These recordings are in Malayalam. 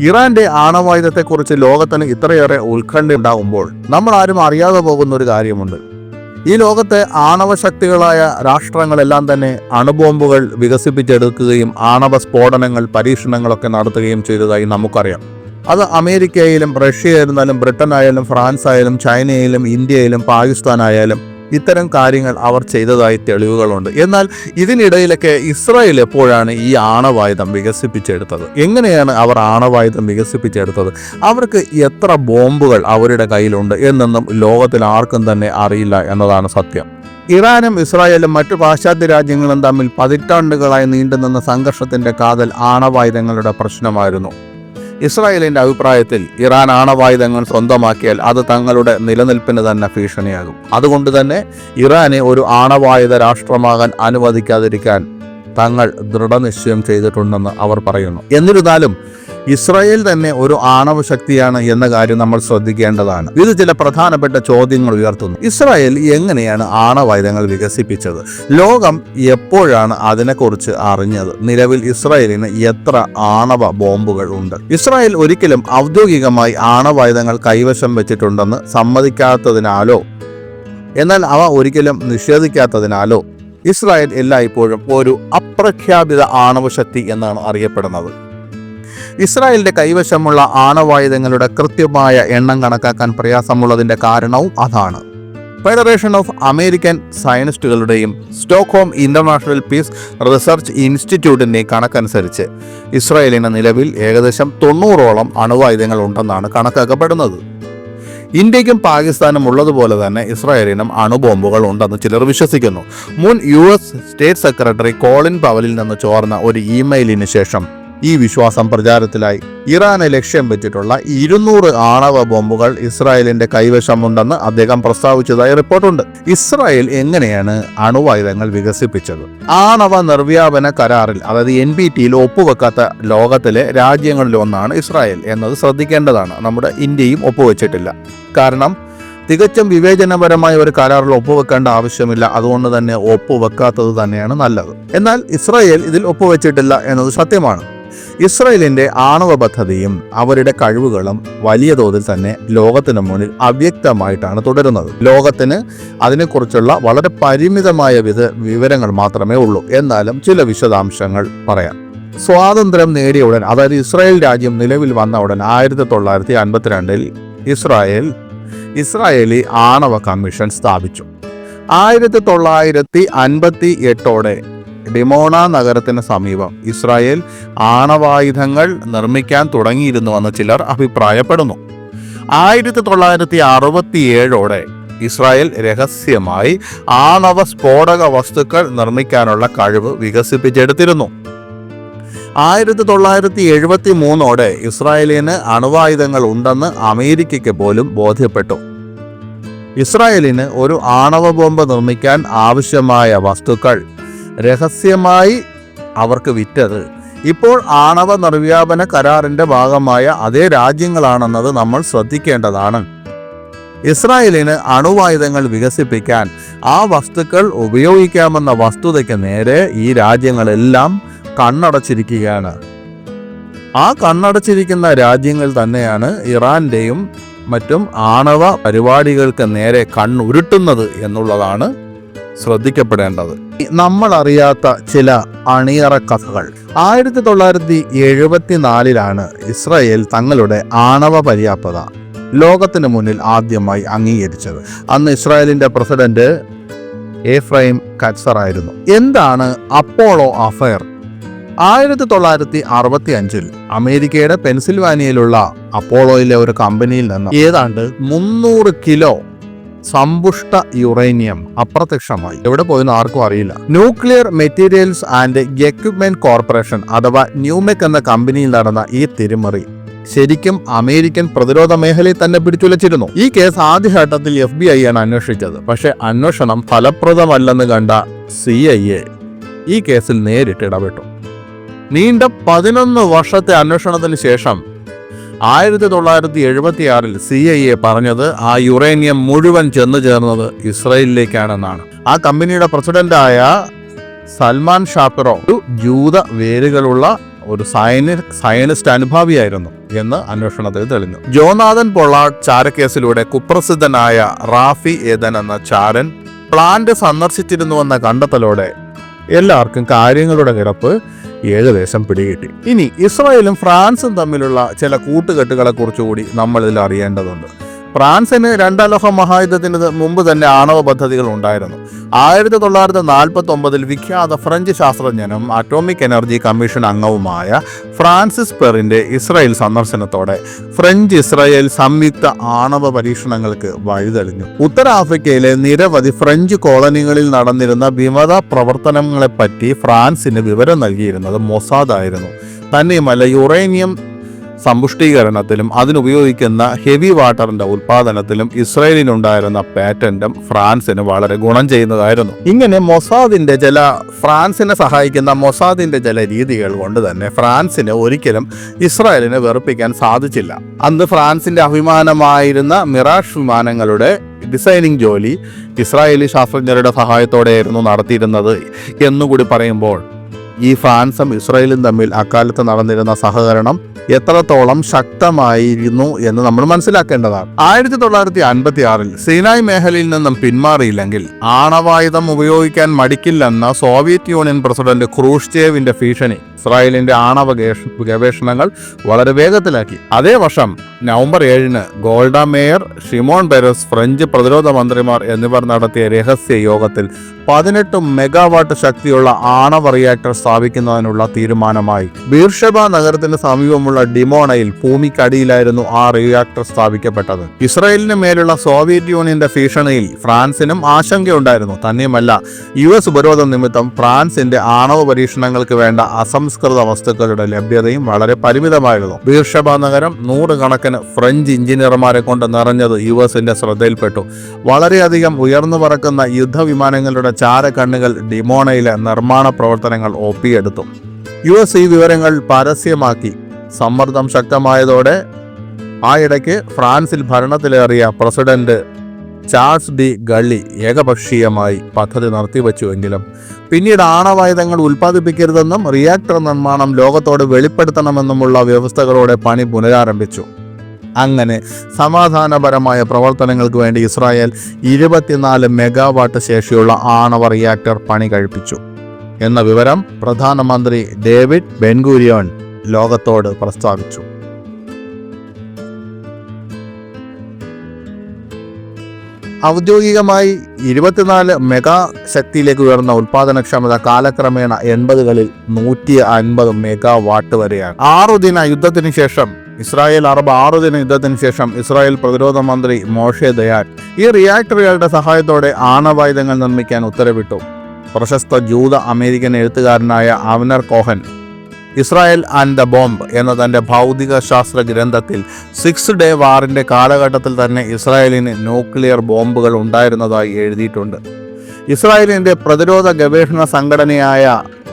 ഇറാന്റെ ആണവായുധത്തെക്കുറിച്ച് ലോകത്തിന് ഇത്രയേറെ ഉത്കണ്ഠ ഉണ്ടാകുമ്പോൾ നമ്മൾ ആരും അറിയാതെ പോകുന്ന ഒരു കാര്യമുണ്ട്. ഈ ലോകത്തെ ആണവ ശക്തികളായ രാഷ്ട്രങ്ങളെല്ലാം തന്നെ അണുബോംബുകൾ വികസിപ്പിച്ചെടുക്കുകയും ആണവ സ്ഫോടനങ്ങൾ പരീക്ഷണങ്ങളൊക്കെ നടത്തുകയും ചെയ്തതായി നമുക്കറിയാം. അത് അമേരിക്കയിലും റഷ്യയായിരുന്നാലും ബ്രിട്ടൻ ആയാലും ഫ്രാൻസ് ആയാലും ചൈനയിലും ഇന്ത്യയിലും പാകിസ്ഥാനായാലും ഇത്തരം കാര്യങ്ങൾ അവർ ചെയ്തതായി തെളിവുകളുണ്ട്. എന്നാൽ ഇതിനിടയിലൊക്കെ ഇസ്രായേൽ എപ്പോഴാണ് ഈ ആണവായുധം വികസിപ്പിച്ചെടുത്തത്? എങ്ങനെയാണ് അവർ ആണവായുധം വികസിപ്പിച്ചെടുത്തത്? അവർക്ക് എത്ര ബോംബുകൾ അവരുടെ കയ്യിലുണ്ട് എന്നൊന്നും ലോകത്തിൽ ആർക്കും തന്നെ അറിയില്ല എന്നതാണ് സത്യം. ഇറാനും ഇസ്രായേലും മറ്റു പാശ്ചാത്യ രാജ്യങ്ങളും തമ്മിൽ പതിറ്റാണ്ടുകളായി നീണ്ടുനിന്ന സംഘർഷത്തിന്റെ കാതൽ ആണവായുധങ്ങളുടെ പ്രശ്നമായിരുന്നു. ഇസ്രായേലിന്റെ അഭിപ്രായത്തിൽ ഇറാൻ ആണവായുധങ്ങൾ സ്വന്തമാക്കിയാൽ അത് തങ്ങളുടെ നിലനിൽപ്പിന് തന്നെ ഭീഷണിയാകും. അതുകൊണ്ട് തന്നെ ഇറാനെ ഒരു ആണവായുധ രാഷ്ട്രമാകാൻ അനുവദിക്കാതിരിക്കാൻ തങ്ങൾ ദൃഢനിശ്ചയം ചെയ്തിട്ടുണ്ടെന്ന് അവർ പറയുന്നു. എന്നിരുന്നാലും ഇസ്രായേൽ തന്നെ ഒരു ആണവ ശക്തിയാണ് എന്ന കാര്യം നമ്മൾ ശ്രദ്ധിക്കേണ്ടതാണ്. ഇത് ചില പ്രധാനപ്പെട്ട ചോദ്യങ്ങൾ ഉയർത്തുന്നു. ഇസ്രായേൽ എങ്ങനെയാണ് ആണവായുധങ്ങൾ വികസിപ്പിച്ചത്? ലോകം എപ്പോഴാണ് അതിനെക്കുറിച്ച് അറിഞ്ഞത്? നിലവിൽ ഇസ്രായേലിന് എത്ര ആണവ ബോംബുകൾ ഉണ്ട്? ഇസ്രായേൽ ഒരിക്കലും ഔദ്യോഗികമായി ആണവായുധങ്ങൾ കൈവശം വെച്ചിട്ടുണ്ടെന്ന് സമ്മതിക്കാത്തതിനാലോ? എന്നാൽ അവ ഒരിക്കലും നിഷേധിക്കാത്തതിനാലോ? ഇസ്രായേൽ എല്ലായ്പ്പോഴും ഒരു അപ്രഖ്യാപിത ആണവശക്തി എന്നാണ് അറിയപ്പെടുന്നത്. ഇസ്രായേലിന്റെ കൈവശമുള്ള ആണവായുധങ്ങളുടെ കൃത്യമായ എണ്ണം കണക്കാക്കാൻ പ്രയാസമുള്ളതിന്റെ കാരണവും അതാണ്. ഫെഡറേഷൻ ഓഫ് അമേരിക്കൻ സയനിസ്റ്റുകളുടെയും സ്റ്റോക്ക്ഹോം ഇന്റർനാഷണൽ പീസ് റിസർച്ച് ഇൻസ്റ്റിറ്റ്യൂട്ടിന്റെ കണക്കനുസരിച്ച് ഇസ്രായേലിന് നിലവിൽ ഏകദേശം തൊണ്ണൂറോളം അണുവായുധങ്ങൾ ഉണ്ടെന്നാണ് കണക്കാക്കപ്പെടുന്നത്. ഇന്ത്യക്കും പാകിസ്ഥാനും ഉള്ളതുപോലെ തന്നെ ഇസ്രായേലിനും അണുബോംബുകൾ ഉണ്ടെന്ന് ചിലർ വിശ്വസിക്കുന്നു. മുൻ U S state secretary Colin പവലിൽ നിന്ന് ചോർന്ന ഒരു ഇമെയിലിന് ശേഷം ഈ വിശ്വാസം പ്രചാരത്തിലായി. ഇറാനെ ലക്ഷ്യം വെച്ചിട്ടുള്ള ഇരുന്നൂറ് ആണവ ബോംബുകൾ ഇസ്രായേലിന്റെ കൈവശമുണ്ടെന്ന് അദ്ദേഹം പ്രസ്താവിച്ചതായി റിപ്പോർട്ടുണ്ട്. ഇസ്രായേൽ എങ്ങനെയാണ് അണുവായുധങ്ങൾ വികസിപ്പിച്ചത്? ആണവ നിർവ്യാപന കരാറിൽ അതായത് എൻ ബി ടിയിൽ ഒപ്പുവെക്കാത്ത ലോകത്തിലെ രാജ്യങ്ങളിൽ ഒന്നാണ് ഇസ്രായേൽ എന്നത് ശ്രദ്ധിക്കേണ്ടതാണ്. നമ്മുടെ ഇന്ത്യയും ഒപ്പുവെച്ചിട്ടില്ല. കാരണം തികച്ചും വിവേചനപരമായ ഒരു കരാറിൽ ഒപ്പുവെക്കേണ്ട ആവശ്യമില്ല. അതുകൊണ്ട് തന്നെ ഒപ്പുവെക്കാത്തത് തന്നെയാണ് നല്ലത്. എന്നാൽ ഇസ്രായേൽ ഇതിൽ ഒപ്പുവെച്ചിട്ടില്ല എന്നത് സത്യമാണ്. ഇസ്രായേലിന്റെ ആണവ പദ്ധതിയും അവരുടെ കഴിവുകളും വലിയ തോതിൽ തന്നെ ലോകത്തിന് മുന്നിൽ അവ്യക്തമായിട്ടാണ് തുടരുന്നത്. ലോകത്തിന് അതിനെക്കുറിച്ചുള്ള വളരെ പരിമിതമായ വിധ വിവരങ്ങൾ മാത്രമേ ഉള്ളൂ. എന്നാലും ചില വിശദാംശങ്ങൾ പറയാം. സ്വാതന്ത്ര്യം നേടിയ ഉടൻ അതായത് ഇസ്രായേൽ രാജ്യം നിലവിൽ വന്ന ഉടൻ ആയിരത്തി തൊള്ളായിരത്തി അൻപത്തിരണ്ടിൽ ഇസ്രായേൽ ഇസ്രായേലി ആണവ കമ്മീഷൻ സ്ഥാപിച്ചു. ആയിരത്തി തൊള്ളായിരത്തി അൻപത്തി എട്ടോടെ ഡിമോണ നഗരത്തിന് സമീപം ഇസ്രായേൽ ആണവായുധങ്ങൾ നിർമ്മിക്കാൻ തുടങ്ങിയിരുന്നുവെന്ന് ചിലർ അഭിപ്രായപ്പെടുന്നു. ആയിരത്തി തൊള്ളായിരത്തി അറുപത്തിയേഴോടെ ഇസ്രായേൽ രഹസ്യമായി ആണവ സ്ഫോടക വസ്തുക്കൾ നിർമ്മിക്കാനുള്ള കഴിവ് വികസിപ്പിച്ചെടുത്തിരുന്നു. ആയിരത്തി തൊള്ളായിരത്തി എഴുപത്തി മൂന്നോടെ ഇസ്രായേലിന് അണുവായുധങ്ങൾ ഉണ്ടെന്ന് അമേരിക്കയ്ക്ക് പോലും ബോധ്യപ്പെട്ടു. ഇസ്രായേലിന് ഒരു ആണവ ബോംബ് നിർമ്മിക്കാൻ ആവശ്യമായ വസ്തുക്കൾ രഹസ്യമായി അവർക്ക് വിറ്റത്. ഇപ്പോൾ ആണവ നിർവ്യാപന കരാറിന്റെ ഭാഗമായ അതേ രാജ്യങ്ങളാണെന്നത് നമ്മൾ ശ്രദ്ധിക്കേണ്ടതാണ്. ഇസ്രായേലിന് അണുവായുധങ്ങൾ വികസിപ്പിക്കാൻ ആ വസ്തുക്കൾ ഉപയോഗിക്കാമെന്ന വസ്തുതയ്ക്ക് നേരെ ഈ രാജ്യങ്ങളെല്ലാം കണ്ണടച്ചിരിക്കുകയാണ്. ആ കണ്ണടച്ചിരിക്കുന്ന രാജ്യങ്ങൾ തന്നെയാണ് ഇറാന്റെയും മറ്റും ആണവ പരിപാടികൾക്ക് നേരെ കണ്ണുരുട്ടുന്നത് എന്നുള്ളതാണ് ശ്രദ്ധിക്കപ്പെടേണ്ടത്. നമ്മൾ അറിയാത്ത ചില അണിയറ കഥകൾ. ആയിരത്തി തൊള്ളായിരത്തി എഴുപത്തിനാലിലാണ് ഇസ്രായേൽ തങ്ങളുടെ ആണവ പര്യാപ്തത ലോകത്തിന് മുന്നിൽ ആദ്യമായി അംഗീകരിച്ചത്. അന്ന് ഇസ്രായേലിന്റെ പ്രസിഡന്റ് എഫ്രൈം കറ്റ്സർ ആയിരുന്നു. എന്താണ് അപ്പോളോ അഫയർ? ആയിരത്തി തൊള്ളായിരത്തി അറുപത്തി അഞ്ചിൽ അമേരിക്കയുടെ പെൻസിൽവാനിയയിലുള്ള അപ്പോളോയിലെ ഒരു കമ്പനിയിൽ നിന്ന് ഏതാണ്ട് മുന്നൂറ് കിലോ സമ്പുഷ്ട യുറേനിയം അപ്രത്യക്ഷമായി. എവിടെ പോയെന്ന് ആർക്കും അറിയില്ല. Nuclear materials and equipment corporation അഥവാ ന്യൂമെക് എന്ന കമ്പനിയിൽ നടന്ന ഈ തിരിമറി ശരിക്കും അമേരിക്കൻ പ്രതിരോധ മേഖലയിൽ തന്നെ പിടിച്ചുലച്ചിരുന്നു. ഈ കേസ് ആദ്യഘട്ടത്തിൽ എഫ് ബി ഐ ആണ് അന്വേഷിച്ചത്. പക്ഷേ അന്വേഷണം ഫലപ്രദമല്ലെന്ന് കണ്ട സി ഐ എ ഈ കേസിൽ നേരിട്ട് ഇടപെട്ടു. നീണ്ട പതിനൊന്ന് വർഷത്തെ അന്വേഷണത്തിന് ശേഷം ആയിരത്തി തൊള്ളായിരത്തി എഴുപത്തിയാറിൽ സി ഐ എ പറഞ്ഞത് ആ യുറേനിയം മുഴുവൻ ചെന്നു ചേർന്നത് ഇസ്രയേലിലേക്കാണെന്നാണ്. ആ കമ്പനിയുടെ പ്രസിഡന്റായ സൽമാൻ ഷാപ്പിറോ ഒരു ജൂത വേരുകളുള്ള ഒരു സൈനി സയനിസ്റ്റ് അനുഭാവിയായിരുന്നു എന്ന് അന്വേഷണത്തിൽ തെളിഞ്ഞു. ജോനാഥൻ പൊള്ളാഡ് ചാരക്കേസിലൂടെ കുപ്രസിദ്ധനായ റാഫി ഏതൻ എന്ന ചാരൻ പ്ലാന്റ് സന്ദർശിച്ചിരുന്നുവെന്ന കണ്ടെത്തലോടെ എല്ലാവർക്കും കാര്യങ്ങളുടെ കിടപ്പ് ഏകദേശം പിടികിട്ടി. ഇനി ഇസ്രായേലും ഫ്രാൻസും തമ്മിലുള്ള ചില കൂട്ടുകെട്ടുകളെ കുറിച്ചുകൂടി നമ്മൾ അറിയേണ്ടതുണ്ട്. ഫ്രാൻസിന് രണ്ടാം ലോക മഹായുദ്ധത്തിന് മുമ്പ് തന്നെ ആണവ പദ്ധതികൾ ഉണ്ടായിരുന്നു. ആയിരത്തി തൊള്ളായിരത്തി നാൽപ്പത്തി ഒമ്പതിൽ വിഖ്യാത ഫ്രഞ്ച് ശാസ്ത്രജ്ഞനും അറ്റോമിക് എനർജി കമ്മീഷൻ അംഗവുമായ ഫ്രാൻസിസ് പെറിന്റെ ഇസ്രായേൽ സന്ദർശനത്തോടെ ഫ്രഞ്ച് ഇസ്രായേൽ സംയുക്ത ആണവ പരീക്ഷണങ്ങൾക്ക് വഴിതെളിഞ്ഞു. ഉത്തരാഫ്രിക്കയിലെ നിരവധി ഫ്രഞ്ച് കോളനികളിൽ നടന്നിരുന്ന വിമത പ്രവർത്തനങ്ങളെപ്പറ്റി ഫ്രാൻസിന് വിവരം നൽകിയിരുന്നത് മൊസാദ് ആയിരുന്നു. തന്നെയുമല്ല യുറേനിയം സമ്പുഷ്ടീകരണത്തിലും അതിനുപയോഗിക്കുന്ന ഹെവി വാട്ടറിന്റെ ഉൽപാദനത്തിലും ഇസ്രയേലിനുണ്ടായിരുന്ന പാറ്റന്റും ഫ്രാൻസിന് വളരെ ഗുണം ചെയ്യുന്നതായിരുന്നു. ഇങ്ങനെ മൊസാദിന്റെ ചില ഫ്രാൻസിനെ സഹായിക്കുന്ന മൊസാദിന്റെ ചില രീതികൾ കൊണ്ട് തന്നെ ഫ്രാൻസിന് ഒരിക്കലും ഇസ്രായേലിനെ വെറുപ്പിക്കാൻ സാധിച്ചില്ല. അന്ന് ഫ്രാൻസിന്റെ അഭിമാനമായിരുന്ന മിറാഷ് വിമാനങ്ങളുടെ ഡിസൈനിങ് ജോലി ഇസ്രായേലി ശാസ്ത്രജ്ഞരുടെ സഹായത്തോടെയായിരുന്നു നടത്തിയിരുന്നത് എന്നുകൂടി പറയുമ്പോൾ ഈ ഫ്രാൻസും ഇസ്രായേലും തമ്മിൽ അക്കാലത്ത് നടന്നിരുന്ന സഹകരണം എത്രത്തോളം ശക്തമായിരുന്നു എന്ന് നമ്മൾ മനസ്സിലാക്കേണ്ടതാണ്. ആയിരത്തി തൊള്ളായിരത്തി അൻപത്തി ആറിൽ സീനായ് മേഖലയിൽ നിന്നും പിന്മാറിയില്ലെങ്കിൽ ആണവായുധം ഉപയോഗിക്കാൻ മടിക്കില്ലെന്ന സോവിയറ്റ് യൂണിയൻ പ്രസിഡന്റ് ക്രൂഷ്ചേവിന്റെ ഭീഷണി ഇസ്രായേലിന്റെ ആണവ ഗവേഷണങ്ങൾ വളരെ വേഗത്തിലാക്കി. അതേ വർഷം നവംബർ ഏഴിന് Golda Meir Shimon Peres French പ്രതിരോധ മന്ത്രിമാർ എന്നിവർ നടത്തിയ രഹസ്യ യോഗത്തിൽ പതിനെട്ട് മെഗാവാട്ട് ശക്തിയുള്ള ആണവ റിയാക്ടർ സ്ഥാപിക്കുന്നതിനുള്ള തീരുമാനമായി. ബീർഷബ നഗരത്തിന് സമീപമുള്ള ഡിമോണയിൽ ഭൂമിക്കടിയിലായിരുന്നു ആ റിയാക്ടർ സ്ഥാപിക്കപ്പെട്ടത്. ഇസ്രയേലിന് മേലുള്ള സോവിയറ്റ് യൂണിയന്റെ ഭീഷണിയിൽ ഫ്രാൻസിനും ആശങ്കയുണ്ടായിരുന്നു. തന്നെയുമല്ല യു എസ് ഉപരോധം നിമിത്തം ഫ്രാൻസിന്റെ ആണവ പരീക്ഷണങ്ങൾക്ക് വേണ്ട അസംസ്കൃത വസ്തുക്കളുടെ ലഭ്യതയും വളരെ പരിമിതമായിരുന്നു. ബീർഷബ നഗരം നൂറുകണക്കിന് ഫ്രഞ്ച് എഞ്ചിനീയർമാരെ കൊണ്ട് നിറഞ്ഞത് യു എസിന്റെ ശ്രദ്ധയിൽപ്പെട്ടു. വളരെയധികം ഉയർന്നു പറക്കുന്ന യുദ്ധവിമാനങ്ങളുടെ ചാരക്കണ്ണുകൾ ഡിമോണയിലെ നിർമ്മാണ പ്രവർത്തനങ്ങൾ ഒപ്പിയെടുത്തു. യു എസ് ഈ വിവരങ്ങൾ പരസ്യമാക്കി. സമ്മർദ്ദം ശക്തമായതോടെ ആ ഇടയ്ക്ക് ഫ്രാൻസിൽ ഭരണത്തിലേറിയ പ്രസിഡന്റ് ചാൾസ് ഡി ഗള്ളി ഏകപക്ഷീയമായി പദ്ധതി നിർത്തിവെച്ചുവെങ്കിലും പിന്നീട് ആണവായുധങ്ങൾ ഉൽപ്പാദിപ്പിക്കരുതെന്നും റിയാക്ടർ നിർമ്മാണം ലോകത്തോട് വെളിപ്പെടുത്തണമെന്നുമുള്ള വ്യവസ്ഥകളോടെ പണി പുനരാരംഭിച്ചു. അങ്ങനെ സമാധാനപരമായ പ്രവർത്തനങ്ങൾക്ക് വേണ്ടി ഇസ്രായേൽ ഇരുപത്തിനാല് മെഗാവാട്ട് ശേഷിയുള്ള ആണവ റിയാക്ടർ പണി കഴിപ്പിച്ചു. എന്ന വിവരം പ്രധാനമന്ത്രി ഡേവിഡ് ബെൻഗൂരിയോൺ ലോകത്തോട് പ്രസ്താവിച്ചു. ഔദ്യോഗികമായി ഇരുപത്തിനാല് മെഗാ ശക്തിയിലേക്ക് ഉയർന്ന ഉൽപാദനക്ഷമത കാലക്രമേണ എൺപതുകളിൽ നൂറ്റി അൻപത് മെഗാ വാട്ട് വരെയാണ്. ആറു ദിന യുദ്ധത്തിന് ശേഷം ഇസ്രായേൽ അറബ് ആറു ദിന യുദ്ധത്തിന് ശേഷം ഇസ്രായേൽ പ്രതിരോധ മന്ത്രി മോഷെ ദയാൻ ഈ റിയാക്ടറുകളുടെ സഹായത്തോടെ ആണവായുധങ്ങൾ നിർമ്മിക്കാൻ ഉത്തരവിട്ടു. പ്രശസ്ത ജൂത അമേരിക്കൻ എഴുത്തുകാരനായ Avner Cohen Israel and the bomb എന്ന തന്റെ ഭൗതിക ശാസ്ത്ര ഗ്രന്ഥത്തിൽ സിക്സ് ഡേ വാറിന്റെ കാലഘട്ടത്തിൽ തന്നെ ഇസ്രായേലിന് ന്യൂക്ലിയർ ബോംബുകൾ ഉണ്ടായിരുന്നതായി എഴുതിയിട്ടുണ്ട്. ഇസ്രായേലിന്റെ പ്രതിരോധ ഗവേഷണ സംഘടനയായ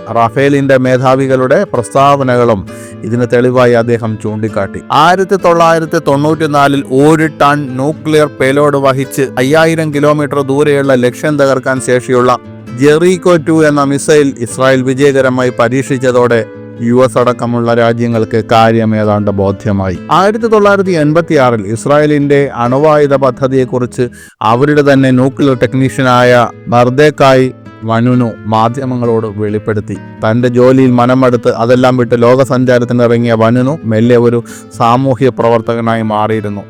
റഫേലിന്റെ മേധാവികളുടെ പ്രസ്താവനകളും ഇതിന് തെളിവായി അദ്ദേഹം ചൂണ്ടിക്കാട്ടി. ആയിരത്തി തൊള്ളായിരത്തി തൊണ്ണൂറ്റിനാലിൽ ഒരു ടൺ ന്യൂക്ലിയർ പേലോഡ് വഹിച്ച് അയ്യായിരം കിലോമീറ്റർ ദൂരെയുള്ള ലക്ഷ്യം തകർക്കാൻ ശേഷിയുള്ള ജെറീകോ ടു എന്ന മിസൈൽ ഇസ്രായേൽ വിജയകരമായി പരീക്ഷിച്ചതോടെ യു എസ് അടക്കമുള്ള രാജ്യങ്ങൾക്ക് കാര്യം ഏതാണ്ട് ബോധ്യമായി. ആയിരത്തി തൊള്ളായിരത്തി എൺപത്തി ആറിൽ ഇസ്രായേലിന്റെ അണുവായുധ പദ്ധതിയെക്കുറിച്ച് അവരുടെ തന്നെ ന്യൂക്ലിയർ ടെക്നീഷ്യനായ മർദേക്കായി വനുനു മാധ്യമങ്ങളോട് വെളിപ്പെടുത്തി. തന്റെ ജോലിയിൽ മനമെടുത്ത് അതെല്ലാം വിട്ട് ലോകസഞ്ചാരത്തിന് ഇറങ്ങിയ വനുനു മെല്ലെ ഒരു സാമൂഹ്യ പ്രവർത്തകനായി മാറിയിരുന്നു.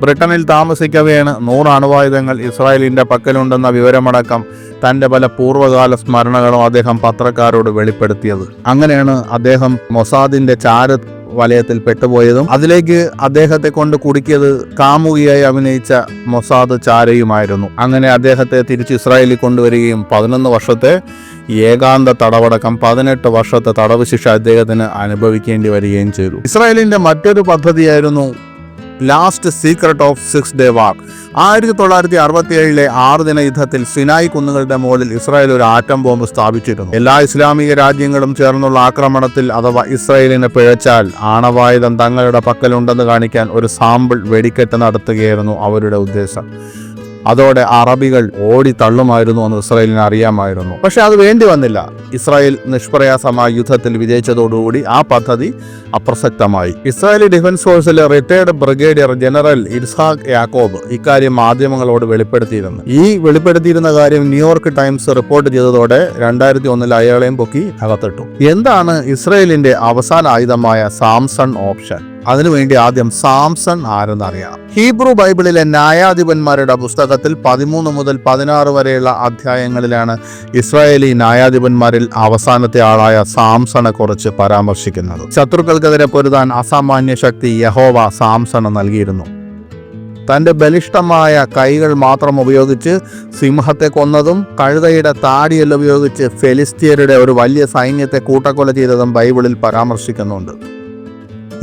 ബ്രിട്ടനിൽ താമസിക്കവെയാണ് നൂറ് അണുവായുധങ്ങൾ ഇസ്രായേലിന്റെ പക്കലുണ്ടെന്ന വിവരമടക്കം തന്റെ പല പൂർവകാല സ്മരണകളും അദ്ദേഹം പത്രക്കാരോട് വെളിപ്പെടുത്തിയത്. അങ്ങനെയാണ് അദ്ദേഹം മൊസാദിന്റെ ചാര വലയത്തിൽ പെട്ടുപോയതും അതിലേക്ക് അദ്ദേഹത്തെ കൊണ്ട് കുടുക്കിയത് കാമുകിയായി അഭിനയിച്ച മൊസാദ് ചാരയുമായിരുന്നു. അങ്ങനെ അദ്ദേഹത്തെ തിരിച്ച് ഇസ്രായേലിൽ കൊണ്ടുവരികയും പതിനൊന്ന് വർഷത്തെ ഏകാന്ത തടവടക്കം പതിനെട്ട് വർഷത്തെ തടവ് ശിക്ഷ അദ്ദേഹത്തിന് അനുഭവിക്കേണ്ടി വരികയും ചെയ്തു. ഇസ്രായേലിന്റെ മറ്റൊരു പദ്ധതിയായിരുന്നു last secret of six day war ആയിരത്തി തൊള്ളായിരത്തി അറുപത്തി ഏഴിലെ ആറ് ദിന യുദ്ധത്തിൽ സിനായി കുന്നുകളുടെ മുകളിൽ ഇസ്രായേൽ ഒരു ആറ്റം ബോംബ് സ്ഥാപിച്ചിരുന്നു. എല്ലാ ഇസ്ലാമിക രാജ്യങ്ങളും ചേർന്നുള്ള ആക്രമണത്തിൽ അഥവാ ഇസ്രായേലിനെ പിഴച്ചാൽ ആണവായുധം തങ്ങളുടെ പക്കലുണ്ടെന്ന് കാണിക്കാൻ ഒരു സാമ്പിൾ വെടിക്കെട്ട് നടത്തുകയായിരുന്നു അവരുടെ ഉദ്ദേശം. അതോടെ അറബികൾ ഓടി തള്ളുമായിരുന്നു എന്ന് ഇസ്രായേലിന് അറിയാമായിരുന്നു. പക്ഷെ അത് വേണ്ടി വന്നില്ല. ഇസ്രായേൽ നിഷ്പ്രയാസമായ യുദ്ധത്തിൽ വിജയിച്ചതോടുകൂടി ആ പദ്ധതി അപ്രസക്തമായി. Israeli defence ഫോഴ്സിലെ retired brigadier general Yitzhak Yaakov ഇക്കാര്യം മാധ്യമങ്ങളോട് വെളിപ്പെടുത്തിയിരുന്നു. ഈ വെളിപ്പെടുത്തിയിരുന്ന കാര്യം ന്യൂയോർക്ക് ടൈംസ് റിപ്പോർട്ട് ചെയ്തതോടെ രണ്ടായിരത്തി ഒന്നിൽ അയാളെയും പൊക്കി അകത്തിട്ടു. എന്താണ് ഇസ്രായേലിന്റെ അവസാന ആയുധമായ സാംസൺ ഓപ്ഷൻ? അതിനുവേണ്ടി ആദ്യം സാംസൺ ആരെന്നറിയാം ഹീബ്രു ബൈബിളിലെ ന്യായാധിപന്മാരുടെ പുസ്തകത്തിൽ പതിമൂന്ന് മുതൽ പതിനാറ് വരെയുള്ള അധ്യായങ്ങളിലാണ് ഇസ്രായേലി ന്യായാധിപന്മാരിൽ അവസാനത്തെ ആളായ സാംസണെ കുറിച്ച് പരാമർശിക്കുന്നത്. ശത്രുക്കൾക്കെതിരെ പൊരുതാൻ അസാമാന്യ ശക്തി യഹോവ സാംസണ് നൽകിയിരുന്നു. തന്റെ ബലിഷ്ടമായ കൈകൾ മാത്രം ഉപയോഗിച്ച് സിംഹത്തെ കൊന്നതും കഴുതയുടെ താടിയെല്ലാം ഉപയോഗിച്ച് ഫെലിസ്തീയരുടെ ഒരു വലിയ സൈന്യത്തെ കൂട്ടക്കൊല ചെയ്തതും ബൈബിളിൽ പരാമർശിക്കുന്നുണ്ട്.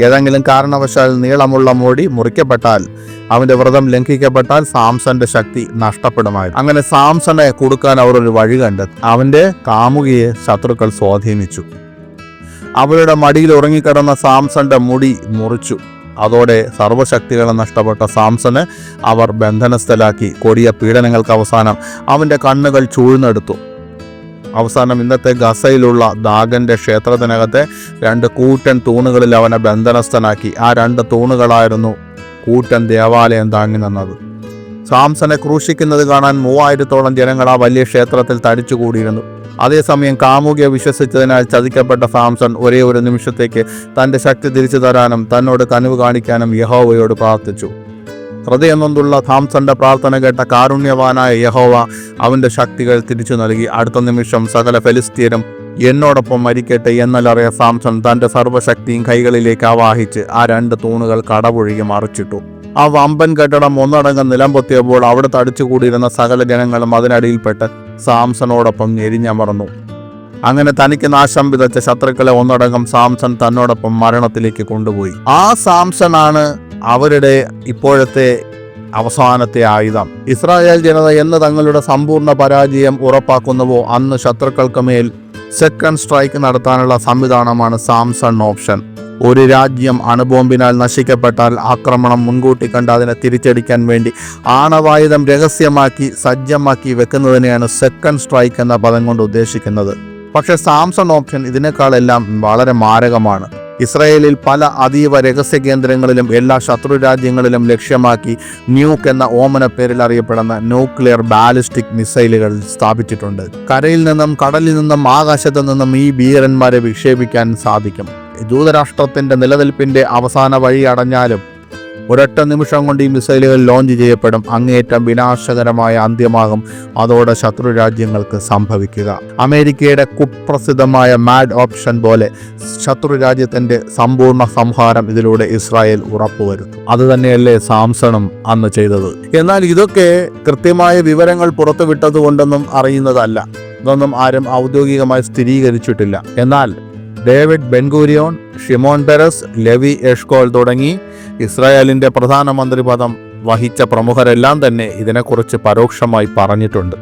ഏതെങ്കിലും കാരണവശാൽ നീളമുള്ള മുടി മുറിക്കപ്പെട്ടാൽ അവന്റെ വ്രതം ലംഘിക്കപ്പെട്ടാൽ സാംസന്റെ ശക്തി നഷ്ടപ്പെടുമായി അങ്ങനെ സാംസനെ കൊടുക്കാൻ അവർ ഒരു വഴി കണ്ടെത്തി. അവന്റെ കാമുകിയെ ശത്രുക്കൾ സ്വാധീനിച്ചു. അവരുടെ മടിയിൽ ഉറങ്ങിക്കിടന്ന സാംസന്റെ മുടി മുറിച്ചു. അതോടെ സർവശക്തികളെ നഷ്ടപ്പെട്ട സാംസന് അവർ ബന്ധനസ്ഥലാക്കി. കൊടിയ പീഡനങ്ങൾക്ക് അവസാനം അവന്റെ കണ്ണുകൾ ചൂഴ്ന്നെടുത്തു. അവസാനം ഇന്നത്തെ ഗസയിലുള്ള ദാഗന്റെ ക്ഷേത്രത്തിനകത്തെ രണ്ട് കൂറ്റൻ തൂണുകളിൽ അവനെ ബന്ധനസ്ഥനാക്കി. ആ രണ്ട് തൂണുകളായിരുന്നു കൂറ്റൻ ദേവാലയം താങ്ങി നിന്നത്. സാംസനെ ക്രൂശിക്കുന്നത് കാണാൻ മൂവായിരത്തോളം ജനങ്ങൾ ആ വലിയ ക്ഷേത്രത്തിൽ തടിച്ചുകൂടിയിരുന്നു അതേസമയം കാമുകിയെ വിശ്വസിച്ചതിനാൽ ചതിക്കപ്പെട്ട സാംസൺ ഒരേ ഒരു നിമിഷത്തേക്ക് തന്റെ ശക്തി തിരിച്ചു തരാനും തന്നോട് കനിവ് കാണിക്കാനും യഹോവയോട് പ്രാർത്ഥിച്ചു. ഹൃദയം നൊന്തുള്ള സാംസന്റെ പ്രാർത്ഥന കേട്ട കാരുണ്യവാനായ യഹോവ അവന്റെ ശക്തികൾ തിരിച്ചു നൽകി. അടുത്ത നിമിഷം സകല ഫെലിസ്തീനും എന്നോടൊപ്പം മരിക്കട്ടെ എന്നലറിയ സാംസൺ തന്റെ സർവശക്തിയും കൈകളിലേക്ക് ആവാഹിച്ച് ആ രണ്ട് തൂണുകൾ കടപൊഴുകി മറിച്ചിട്ടു. ആ വമ്പൻ കെട്ടിടം ഒന്നടങ്കം നിലമ്പൊത്തിയപ്പോൾ അവിടെ തടിച്ചുകൂടിയിരുന്ന സകല ജനങ്ങളും അതിനടിയിൽപ്പെട്ട് സാംസണോടൊപ്പം ഞെരിഞ്ഞമർന്നു. അങ്ങനെ തനിക്ക് നാശം വിതച്ച ശത്രുക്കളെ ഒന്നടങ്കം സാംസൺ തന്നോടൊപ്പം മരണത്തിലേക്ക് കൊണ്ടുപോയി. ആ സാംസണാണ് അവരുടെ ഇപ്പോഴത്തെ അവസാനത്തെ ആയുധം. ഇസ്രായേൽ ജനത എന്ന് തങ്ങളുടെ സമ്പൂർണ പരാജയം ഉറപ്പാക്കുന്നുവോ? അന്ന് ശത്രുക്കൾക്ക് മേൽ സെക്കൻഡ് സ്ട്രൈക്ക് നടത്താനുള്ള സംവിധാനമാണ് സാംസൺ ഓപ്ഷൻ. ഒരു രാജ്യം അണുബോംബിനാൽ നശിക്കപ്പെട്ടാൽ ആക്രമണം മുൻകൂട്ടി കണ്ട് അതിനെ തിരിച്ചടിക്കാൻ വേണ്ടി ആണവായുധം രഹസ്യമാക്കി സജ്ജമാക്കി വെക്കുന്നതിനെയാണ് സെക്കൻഡ് സ്ട്രൈക്ക് എന്ന പദം കൊണ്ട് ഉദ്ദേശിക്കുന്നത്. പക്ഷേ സാംസൺ ഓപ്ഷൻ ഇതിനേക്കാളെല്ലാം വളരെ മാരകമാണ്. ഇസ്രയേലിൽ പല അതീവ രഹസ്യ കേന്ദ്രങ്ങളിലും എല്ലാ ശത്രു രാജ്യങ്ങളിലും ലക്ഷ്യമാക്കി ന്യൂക്ക് എന്ന ഓമന പേരിൽ അറിയപ്പെടുന്ന ന്യൂക്ലിയർ ബാലിസ്റ്റിക് മിസൈലുകൾ സ്ഥാപിച്ചിട്ടുണ്ട്. കരയിൽ നിന്നും കടലിൽ നിന്നും ആകാശത്തു നിന്നും ഈ ഭീകരന്മാരെ വിക്ഷേപിക്കാൻ സാധിക്കും. ജൂതരാഷ്ട്രത്തിന്റെ നിലനിൽപ്പിന്റെ അവസാന വഴി അടഞ്ഞാലും ഒരൊറ്റ നിമിഷം കൊണ്ട് ഈ മിസൈലുകൾ ലോഞ്ച് ചെയ്യപ്പെടും. അങ്ങേയറ്റം വിനാശകരമായ അന്ത്യമാകും. അതോടെ ശത്രു രാജ്യങ്ങൾക്ക് സംഭവിക്കുക. അമേരിക്കയുടെ കുപ്രസിദ്ധമായ മാഡ് ഓപ്ഷൻ പോലെ ശത്രു രാജ്യത്തിന്റെ സമ്പൂർണ സംഹാരം ഇതിലൂടെ ഇസ്രായേൽ ഉറപ്പുവരുത്തും അത് തന്നെയല്ലേ സാംസണും അന്ന് ചെയ്തത്. എന്നാൽ ഇതൊക്കെ കൃത്യമായ വിവരങ്ങൾ പുറത്തുവിട്ടതുകൊണ്ടൊന്നും അറിയുന്നതല്ല. ഇതൊന്നും ആരും ഔദ്യോഗികമായി സ്ഥിരീകരിച്ചിട്ടില്ല. എന്നാൽ David Ben Gurion Shimon Peres Levi Eshkol തുടങ്ങി ഇസ്രായേലിന്റെ പ്രധാനമന്ത്രി പദം വഹിച്ച പ്രമുഖരെല്ലാം തന്നെ ഇതിനെക്കുറിച്ച് പരോക്ഷമായി പറഞ്ഞിട്ടുണ്ട്.